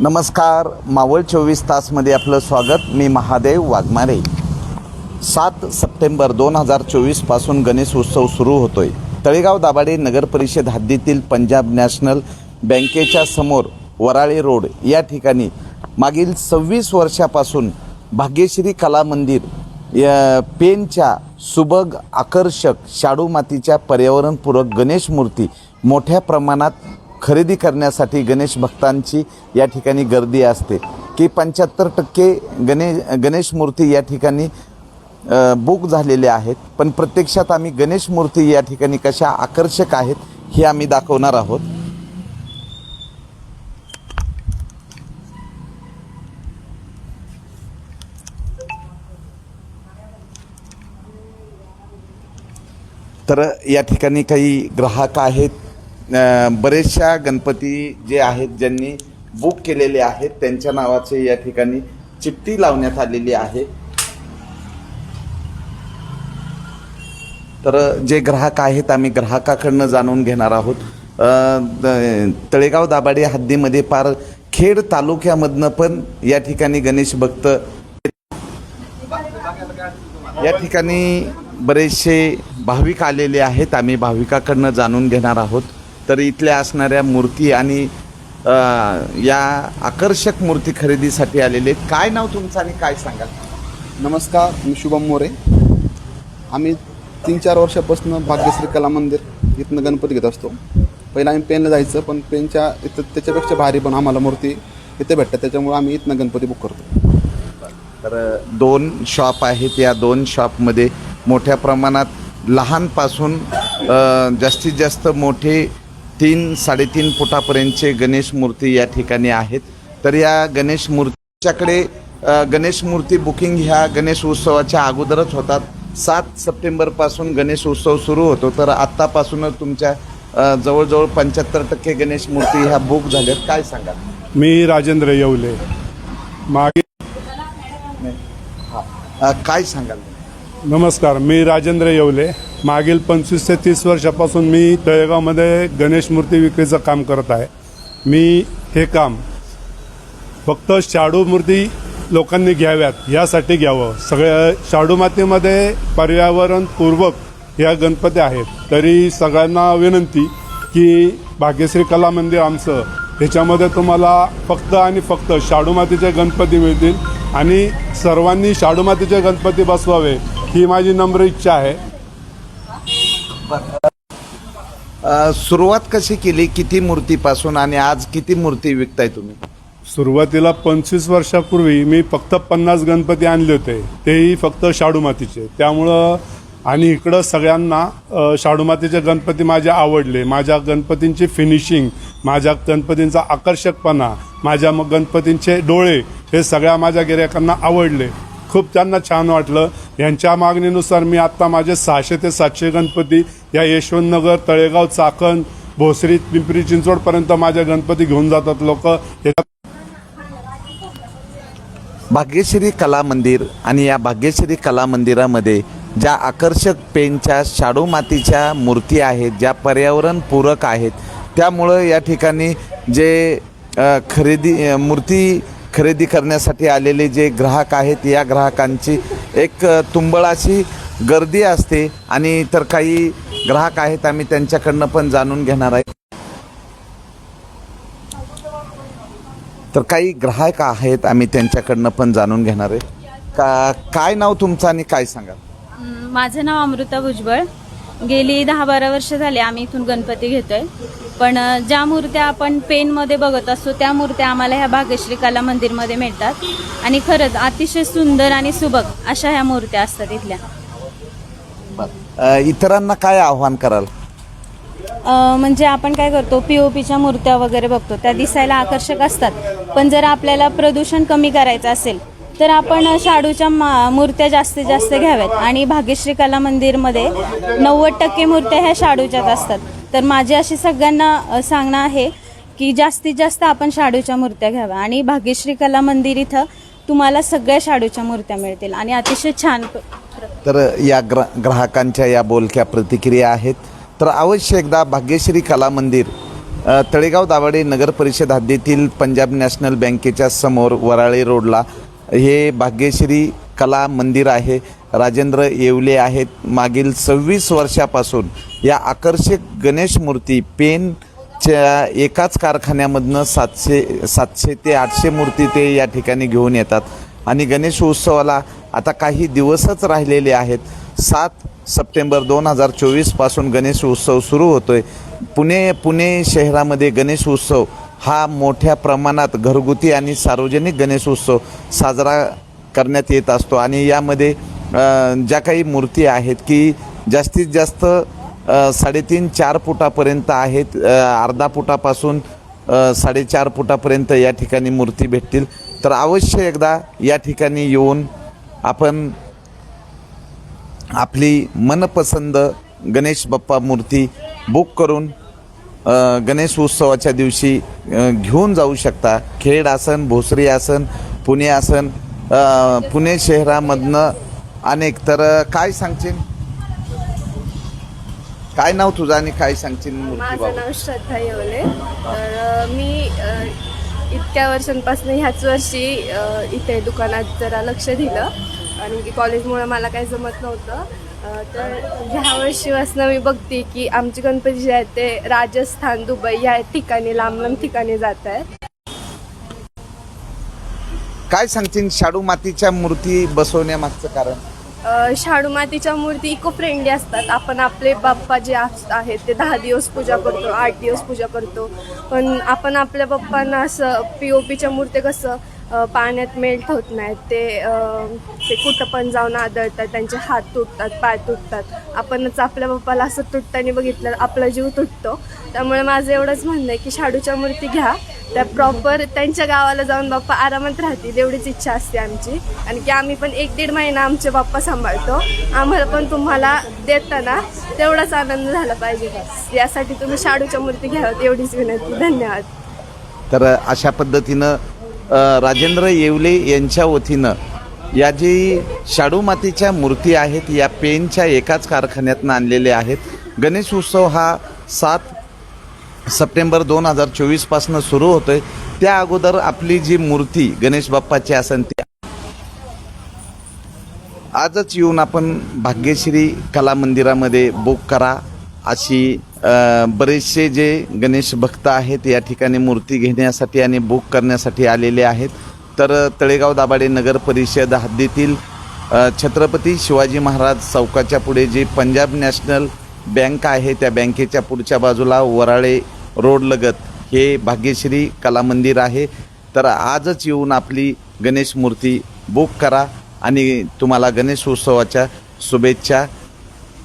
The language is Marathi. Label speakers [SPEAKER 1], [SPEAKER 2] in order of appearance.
[SPEAKER 1] नमस्कार. मावळ चोवीस तासमध्ये आपलं स्वागत. मी महादेव वाघमारे. सात सप्टेंबर दोन हजार चोवीसपासून गणेश उत्सव सुरू होतोय. तळेगाव दाभाडे नगर परिषद हद्दीतील पंजाब नॅशनल बँकेच्या समोर वराळे रोड या ठिकाणी मागील सव्वीस वर्षापासून भाग्यश्री कला मंदिर या पेनच्या सुबग आकर्षक शाडू मातीच्या पर्यावरणपूरक गणेश मूर्ती मोठ्या प्रमाणात खरेदी करण्यासाठी गणेश भक्तांची या ठिकाणी गर्दी असते. की पंच्याहत्तर टक्के गणे गणेश मूर्ती या ठिकाणी बुक झालेल्या आहेत. पण प्रत्यक्षात आम्ही गणेश मूर्ती या ठिकाणी कशा आकर्षक आहेत हे आम्ही दाखवणार आहोत. तर या ठिकाणी काही ग्राहक आहेत. बरेचशा गणपती जे आहेत ज्यांनी बुक केलेले आहेत त्यांच्या नावाचे या ठिकाणी चिठ्ठी लावण्यात आलेली आहे. तर जे ग्राहक आहेत आम्ही ग्राहकाकडनं जाणून घेणार आहोत. तळेगाव दाभाडे हद्दीमध्ये पार खेड तालुक्यामधनं पण या ठिकाणी गणेश भक्त या ठिकाणी बरेचसे भाविक आलेले आहेत. आम्ही भाविकाकडनं जाणून घेणार आहोत. तर इथल्या असणाऱ्या मूर्ती आणि या आकर्षक मूर्ती खरेदीसाठी आलेले आहेत. काय नाव तुमचं आणि काय सांगाल?
[SPEAKER 2] नमस्कार मी शुभम मोरे. आम्ही तीन चार वर्षापासून भाग्यश्री कला मंदिर इथनं गणपती घेत असतो. पहिला आम्ही पेनला जायचं पण पेनच्या इथं त्याच्यापेक्षा भारी पण आम्हाला मूर्ती इथे भेटतात त्याच्यामुळे आम्ही इथनं गणपती बुक करतो.
[SPEAKER 1] तर दोन शॉप आहेत. या दोन शॉपमध्ये मोठ्या प्रमाणात लहानपासून जास्तीत जास्त मोठे तीन साडेतीन फुटापर्यंतचे गणेश मूर्ती या ठिकाणी आहेत. तर या गणेश मूर्तीच्याकडे गणेश मूर्ती बुकिंग ह्या गणेश उत्सवाच्या अगोदरच होतात. सात सप्टेंबरपासून गणेश उत्सव सुरू होतो. तर आत्तापासूनच तुमच्या जवळजवळ पंच्याहत्तर टक्के गणेश मूर्ती ह्या बुक झाल्यात. काय सांगा
[SPEAKER 3] मी राजेंद्र येवले. मागे
[SPEAKER 1] काय सांगाल?
[SPEAKER 3] नमस्कार मी राजेंद्र येवले. मागील पंचवीस ते तीस वर्षापासून मी तळेगावमध्ये गणेश मूर्ती विक्रीचं काम करत आहे. मी हे काम फक्त शाडू मूर्ती लोकांनी घ्याव्यात यासाठी घ्यावं. सगळ्या शाडू मातीमध्ये पर्यावरणपूर्वक या गणपती आहेत. तरी सगळ्यांना विनंती की भाग्यश्री कला मंदिर आमचं ह्याच्यामध्ये तुम्हाला फक्त आणि फक्त शाडू मातीचे गणपती मिळतील आणि सर्वांनी शाडू मातीचे गणपती बसवावे ही माझी नम्र इच्छा आहे.
[SPEAKER 1] सुरुवात कशी केली? किती मूर्तीपासून आणि आज किती मूर्ती विकताय तुम्ही?
[SPEAKER 3] सुरुवातीला पंचवीस वर्षापूर्वी मी फक्त पन्नास गणपती आणले होते. तेही फक्त शाडू मातीचे. त्यामुळं आणि इकडं सगळ्यांना शाडू मातीचे गणपती माझे आवडले. माझ्या गणपतींची फिनिशिंग माझ्या गणपतींचा आकर्षकपणा माझ्या मग गणपतींचे डोळे हे सगळ्या माझ्या गिरायकांना आवडले. खूप त्यांना छान वाटलं. यांच्या मागणीनुसार मी आत्ता माझे सहाशे ते सातशे गणपती या यशवंतनगर तळेगाव चाकण भोसरी पिंपरी चिंचवडपर्यंत माझे गणपती घेऊन जातात लोक.
[SPEAKER 1] भाग्यश्री कला मंदिर आणि या भाग्यश्री कला मंदिरामध्ये ज्या आकर्षक पेनच्या शाडू मातीच्या मूर्ती आहेत ज्या पर्यावरणपूरक आहेत त्यामुळं या ठिकाणी जे खरेदी मूर्ती खरेदी करण्यासाठी आलेले जे ग्राहक आहेत या ग्राहकांची एक तुंबळाशी तुंबळाची गर्दी असते आणि तर काही ग्राहक आहेत आम्ही त्यांच्याकडनं पण जाणून घेणार आहे. तर काही ग्राहक आहेत आम्ही त्यांच्याकडनं पण जाणून घेणार आहे. का काय नाव तुमचं आणि काय सांगा
[SPEAKER 4] माझं नाव अमृता भुजबळ. गेली दहा बारा वर्ष झाली आम्ही इथून गणपती घेतोय. पण ज्या मूर्त्या आपण पेनमध्ये बघत असतो त्या मूर्त्या आम्हाला ह्या भाग्यश्री कला मंदिरमध्ये मिळतात. आणि खरंच अतिशय सुंदर आणि सुबक अशा ह्या मूर्त्या असतात इथल्या.
[SPEAKER 1] अ, इतरांना काय आव्हान कराल?
[SPEAKER 4] अ, म्हणजे आपण काय करतो पी ओ पीच्या मूर्त्या वगैरे बघतो त्या दिसायला आकर्षक असतात. पण जर आपल्याला प्रदूषण कमी करायचं असेल तर आपण शाडूच्या मा- मूर्त्या जास्तीत जास्त घ्याव्यात. आणि भाग्यश्री कला मंदिरमध्ये नव्वद टक्के मूर्त्या ह्या शाडूच्याच असतात. तर माझी अशी सगळ्यांना सांगणं आहे की जास्तीत जास्त आपण शाडूच्या मूर्त्या घ्याव्या. आणि भाग्यश्री कला मंदिर इथं तुम्हाला सगळ्या शाडूच्या मूर्त्या मिळतील. आणि अतिशय छान
[SPEAKER 1] तर या ग्रा ग्राहकांच्या या बोलक्या प्रतिक्रिया आहेत. तर अवश्य एकदा भाग्यश्री कला मंदिर तळेगाव दाभाडे नगर परिषद हद्दीतील पंजाब नॅशनल बँकेच्या समोर वराळे रोडला हे भाग्यश्री कला मंदिर आहे. राजेंद्र येवले आहेत. मागील सव्वीस वर्षापासून या आकर्षक गणेश मूर्ती पेनच्या एकाच कारखान्यामधनं सातशे सातशे ते आठशे मूर्ती ते या ठिकाणी घेऊन येतात. आणि गणेश उत्सवाला आता काही दिवसच राहिलेले आहेत. सात सप्टेंबर दोन हजार चोवीसपासून गणेश उत्सव सुरू होतो आहे पुणे पुणे शहरामध्ये गणेश उत्सव हा मोठ्या प्रमाणात घरगुती आणि सार्वजनिक गणेश उत्सव साजरा करण्यात येत असतो. आणि यामध्ये ज्या काही मूर्ती आहेत की जास्तीत जास्त साडेतीन चार फुटापर्यंत आहेत. अर्धा फुटापासून साडेचार फुटापर्यंत या ठिकाणी मूर्ती भेटतील. तर अवश्य एकदा या ठिकाणी येऊन आपण आपली मनपसंद गणेश बाप्पा मूर्ती बुक करून गणेश उत्सवाच्या दिवशी घेऊन जाऊ शकता. खेड आसन भोसरी आसन पुणे आसन पुणे शहरामधनं अनेक. तर काय सांगशील? काय नाव तुझं आणि काय सांगशील मूर्ती
[SPEAKER 5] माझं? नाव श्रद्धा येवले तर मी इतक्या वर्षांपासून ह्याच वर्षी इथे दुकानात जरा लक्ष दिलं. आणि की कॉलेजमुळे मला काही जमत नव्हतं. तर ह्या वर्षीपासून मी बघते की आमचे गणपती जे आहेत ते राजस्थान दुबई ह्या ठिकाणी लांब लांब ठिकाणी जात आहेत.
[SPEAKER 1] काय सांगशील शाडू मातीच्या मूर्ती बसवण्यामागचं कारण?
[SPEAKER 5] अ, शाडू मातीच्या मूर्ती इको फ्रेंडली असतात. आपण आपले बाप्पा जे आस- आहेत ते दहा दिवस पूजा करतो आठ दिवस पूजा करतो. पण आपण आपल्या बाप्पांना असं पी ओ पीच्या मूर्ती कसं पाण्यात मेल्ट होत नाहीत. ते ते कुठं पण जाऊन आदळतात त्यांचे हात तुटतात पाय तुटतात. आपणच आपल्या बाप्पाला असं तुटताना बघितलं आपला जीव तुटतो. त्यामुळे माझं एवढंच म्हणणं आहे की शाडूच्या मूर्ती घ्या. त्या प्रॉपर त्यांच्या गावाला जाऊन बाप्पा आरामात राहतील एवढीच इच्छा असते आमची. आणि की आम्ही पण एक दीड महिना आमचे बाप्पा सांभाळतो. आम्हाला पण तुम्हाला देताना तेवढाच आनंद झाला पाहिजे. यासाठी तुम्ही शाडूच्या मूर्ती घ्याव्यात एवढीच विनंती. धन्यवाद.
[SPEAKER 1] तर अशा पद्धतीनं राजेंद्र येवले यांच्या वतीनं या जी शाडू मातीच्या मूर्ती आहेत या पेनच्या एकाच कारखान्यातनं आणलेल्या आहेत. गणेश उत्सव हा सात सप्टेंबर दोन हजार चोवीसपासून सुरू होतो आहे त्या अगोदर आपली जी मूर्ती गणेश बाप्पाची असेल ती आजच येऊन आपण भाग्यश्री कला मंदिरामध्ये बुक करा अशी बरेचसे जे गणेश भक्त आहेत या ठिकाणी मूर्ती घेण्यासाठी आणि बुक करण्यासाठी आलेले आहेत. तर तळेगाव दाभाडे नगर परिषद हद्दीतील छत्रपती शिवाजी महाराज चौकाच्या पुढे जी पंजाब नॅशनल बँक आहे त्या बँकेच्या पुढच्या बाजूला वराळे रोडलगत हे भाग्यश्री कला मंदिर आहे. तर आजच येऊन आपली गणेश मूर्ती बुक करा आणि तुम्हाला गणेश उत्सवाच्या शुभेच्छा